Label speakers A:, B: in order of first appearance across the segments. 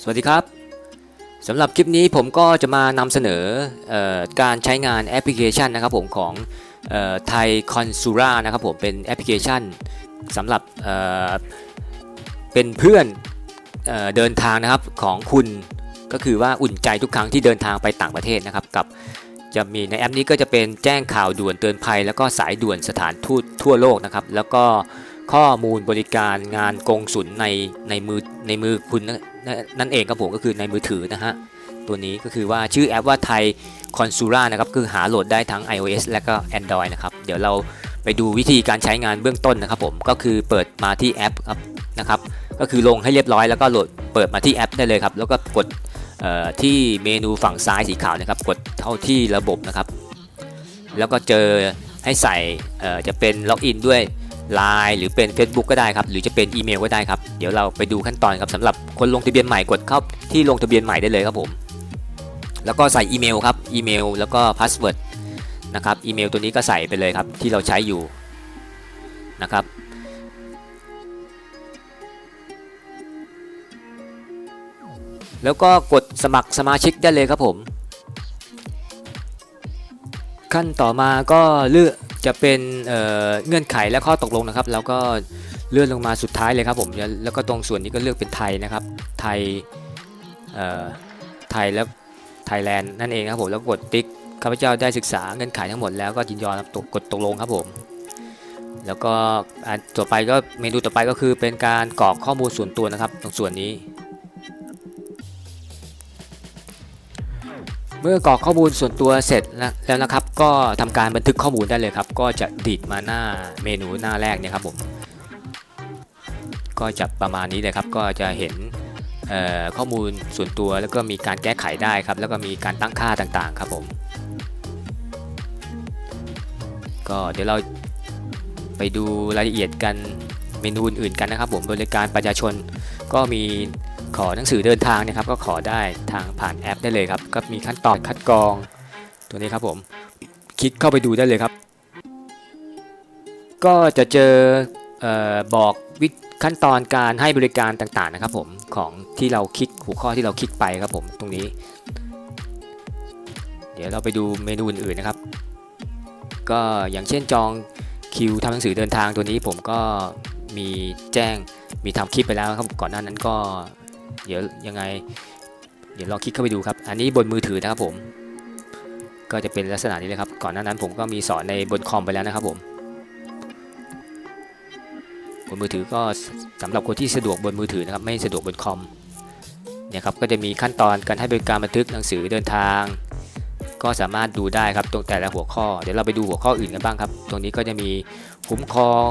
A: สวัสดีครับสำหรับคลิปนี้ผมก็จะมานำเสนอออการใช้งานแอปพลิเคชันนะครับผมของไทยคอนซูรานะครับผมเป็นแอปพลิเคชันสำหรับเเป็นเพื่อนเออเดินทางนะครับของคุณก็คือว่าอุ่นใจทุกครั้งที่เดินทางไปต่างประเทศนะครับกับจะมีในแอปนี้ก็จะเป็นแจ้งข่าวด่วนเตือนภัย แล้วก็สายด่วนสถานทูตทั่วโลกนะครับ แล้วก็ข้อมูลบริการงานกงสุลในในมือในมือคุณ น,นั่นเองครับผมก็คือในมือถือนะฮะตัวนี้ก็คือว่าชื่อแอปว่าไทยคอนซูรานะครับคือหาโหลดได้ทั้ง iOS และก็ Android นะครับเดี๋ยวเราไปดูวิธีการใช้งานเบื้องต้นนะครับผมก็คือเปิดมาที่แอปครับนะครับก็คือลงให้เรียบร้อยแล้วก็โหลดเปิดมาที่แอปได้เลยครับแล้วก็กดที่เมนูฝั่งซ้ายสีขาวนะครับกดเข้าที่ระบบนะครับ แล้วก็เจอให้ใส่จะเป็นล็อกอินด้วย Line หรือเป็น Facebook ก็ได้ครับ หรือจะเป็นอีเมลก็ได้ครับ เดี๋ยวเราไปดูขั้นตอนครับสำหรับคนลงทะเบียนใหม่กดเข้าที่ลงทะเบียนใหม่ได้เลยครับผม แล้วก็ใส่อีเมลครับ อีเมลแล้วก็พาสเวิร์ดนะครับ อีเมลตัวนี้ก็ใส่ไปเลยครับที่เราใช้อยู่นะครับแล้วก็กดสมัครสมาชิกได้เลยครับผม ขั้นต่อมาก็เลือก จะเป็นเเงื่อนไขและข้อตกลงนะครับ แล้วก็เลื่อนลงมาสุดท้ายเลยครับผมแล้วก็ตรงส่วนนี้ก็เลือกเป็นไทยนะครับ ไทยไทยแล้วไทยแลนด์นั่นเองครับผมแล้วกดติ๊กข้าพเจ้าได้ศึกษาเงื่อนไขทั้งหมดแล้วก็ยินยอมตกกดตกลงครับผม แล้วก็อันต่อไปก็เมนูต่อไปก็คือเป็นการกรอกข้อมูลส่วนตัวนะครับ ตรงส่วนนี้ เมื่อกรอกข้อมูลส่วนตัวเสร็จแล้วนะครับ ก็ทำการบันทึกข้อมูลได้เลยครับ ก็จะดีดมาหน้าเมนูหน้าแรกเนี่ยครับผมก็จะประมาณนี้เลยครับ ก็จะเห็นข้อมูลส่วนตัวแล้วก็มีการแก้ไขได้ครับ แล้วก็มีการตั้งค่าต่างๆครับผม ก็เดี๋ยวเราไปดูรายละเอียดกันเมนูอื่นๆกันนะครับผมบริการประชาชนก็มี ขอหนังสือเดินทางนะครับก็ขอได้ทางผ่านแอปได้เลยครับก็มีขั้นตอนคัดกรองตัวนี้ครับผมคลิกเข้าไปดูได้เลยครับ ก็จะเจอเออบอกวิขั้นตอนการให้บริการต่างๆนะครับผมของที่เราคลิกหัวข้อที่เราคลิกไปครับผมตรงนี้ เดี๋ยวเราไปดูเมนูอื่นๆนะครับ ก็อย่างเช่นจองคิวทำหนังสือเดินทางตัวนี้ผมก็มีแจ้งมีทำคลิปไปแล้วครับก่อนหน้านั้นก็ เดี๋ยวยังไง เดี๋ยวลองคลิกเข้าไปดูครับ อันนี้บนมือถือนะครับผม ก็จะเป็นลักษณะนี้เลยครับ ก่อนหน้านั้นผมก็มีสอนในบนคอมไปแล้วนะครับผม บนมือถือก็สำหรับคนที่สะดวกบนมือถือนะครับ ไม่สะดวกบนคอม เนี่ยครับ ก็จะมีขั้นตอนการให้บริการบันทึกหนังสือเดินทาง ก็สามารถดูได้ครับ ตรงแต่ละหัวข้อ เดี๋ยวเราไปดูหัวข้ออื่นกันบ้างครับ ตรงนี้ก็จะมีคุ้มครอง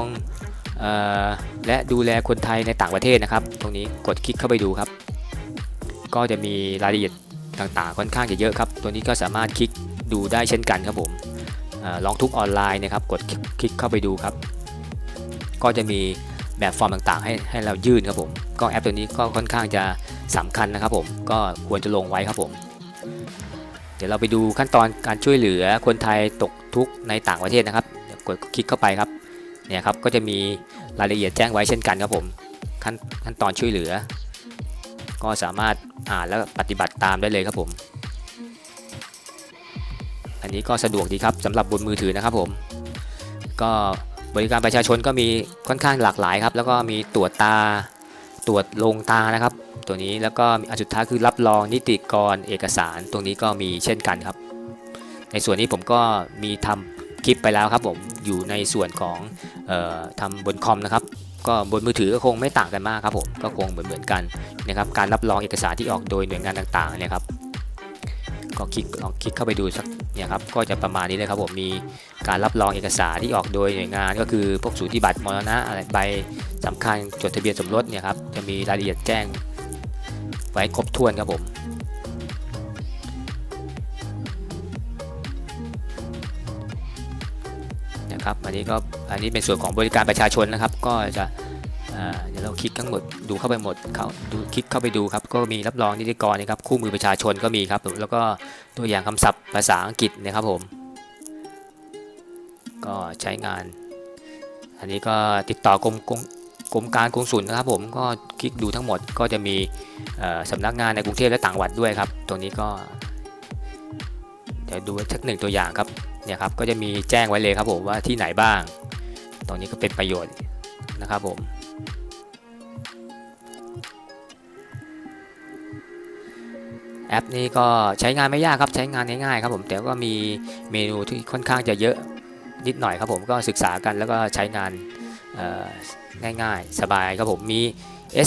A: และดูแลคนไทยในต่างประเทศนะครับ ตรงนี้กดคลิกเข้าไปดูครับ ก็จะมีรายละเอียดต่างๆ ค่อนข้างจะเยอะครับ ตัวนี้ก็สามารถคลิกดูได้เช่นกันครับผมอลองทุกออนไลน์นะครับ กดคลิกเข้าไปดูครับ ก็จะมีแบบฟอร์มต่างๆ ให้ให้เรายื่นครับผม ก็แอปตัวนี้ก็ค่อนข้างจะสำคัญนะครับผม ก็ควรจะลงไว้ครับผม เดี๋ยวเราไปดูขั้นตอนการช่วยเหลือคนไทยตกทุกข์ในต่างประเทศนะครับ กดคลิกเข้าไปครับ เนี่ยครับก็จะมีรายละเอียดแจ้งไว้เช่นกันครับผมขั้นขั้นตอนช่วยเหลือ ก็สามารถอ่านแล้วปฏิบัติตามได้เลยครับผม อันนี้ก็สะดวกดีครับสำหรับบนมือถือนะครับผม ก็บริการประชาชนก็มีค่อนข้างหลากหลายครับ แล้วก็มีตรวจตาตรวจลงตานะครับ ตัวนี้แล้วก็อันสุดท้ายคือรับรองนิติกรเอกสารตรงนี้ก็มีเช่นกันครับ ในส่วนนี้ผมก็มีทำ คลิปไปแล้วครับผมอยู่ในส่วนของออทำบนคอมนะครับก็บนมือถือก็คงไม่ต่างกันมากครับผมก็คงเหมือนเหมือนกันนะครับการรับรองเอกสารที่ออกโดยหน่วยงานต่างๆเนี่ยครับก็คลิกลองคลิกเข้าไปดูสักเนี่ยครับก็จะประมาณนี้เลยครับผมมีการรับรองเอกสารที่ออกโดยหน่วยงาน ก็คือพวกสูติบัตรมรณะอะไรใบสำคัญจดทะเบียนสมรสเนี่ยครับจะมีรายละเอียดแจ้งไว้ครบถ้วนครับผม นะครับอันนี้ก็อันนี้เป็นส่วนของบริการประชาชนนะครับ ก็จะเดี๋ยวเราคลิกทั้งหมดดูเข้าไปหมดเขาดูคลิกเข้าไปดูครับก็มีรับรองนิติกรนะครับคู่มือประชาชนก็มีครับแล้วก็ตัวอย่างคำศัพท์ภาษาอังกฤษนะครับผม ก็ใช้งาน อันนี้ก็ติดต่อกรมกงกกรมการกงสุลนะครับผมก็คลิกดูทั้งหมดก็จะมีสำนักงานในกรุงเทพและต่างจังหวัดด้วยครับ ตรงนี้ก็เดี๋ยวดูสักหนึ่งตัวอย่างครับ เนี่ยครับก็จะมีแจ้งไว้เลยครับผมว่าที่ไหนบ้าง ตรงนี้ก็เป็นประโยชน์นะครับผมแอปนี้ก็ใช้งานไม่ยากครับใช้งานง่ายๆครับผมแต่ก็มีเมนูที่ค่อนข้างจะเยอะนิดหน่อยครับผมก็ศึกษากันแล้วก็ใช้งานง่ายๆ สบายครับผมมี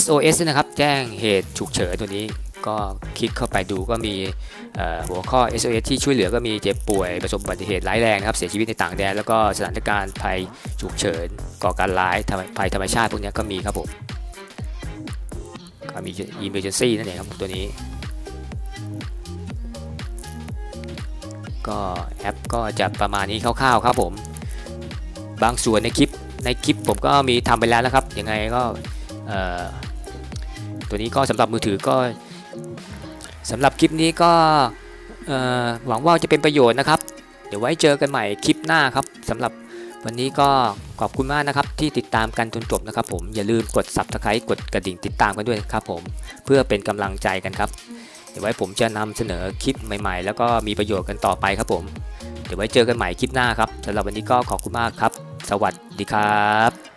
A: SOS นะครับแจ้งเหตุฉุกเฉินตัวนี้ ก็คลิกเข้าไปดูก็มีหัวข้อ SOS ที่ช่วยเหลือก็มีเจ็บป่วยประสบอุบัติเหตุร้ายแรงนะครับเสียชีวิตในต่างแดนแล้วก็สถานการณ์ภัยฉุกเฉินก่อการร้ายภัยธรรมชาติพวกนี้ก็มีครับผมก็มี emergency นั่นเองครับตัวนี้ ก็แอปก็จะประมาณนี้คร่าวๆครับผม บางส่วนในคลิปในคลิปผมก็มีทำไปแล้วนะครับยังไงก็ตัวนี้ก็สำหรับมือถือก็ สำหรับคลิปนี้ก็หวังว่าจะเป็นประโยชน์นะครับ เดี๋ยวไว้เจอกันใหม่คลิปหน้าครับสำหรับวันนี้ก็ขอบคุณมากนะครับที่ติดตามกันจนจบนะครับ ผมอย่าลืมกด subscribe กดกระดิ่งติดตามกันด้วยครับผมเพื่อเป็นกำลังใจกันครับ เดี๋ยวไว้ผมจะนำเสนอคลิปใหม่ ๆ แล้วก็มีประโยชน์กันต่อไปครับผม เดี๋ยวไว้เจอกันใหม่คลิปหน้าครับสำหรับวันนี้ก็ขอบคุณมากครับ สวัสดีครับ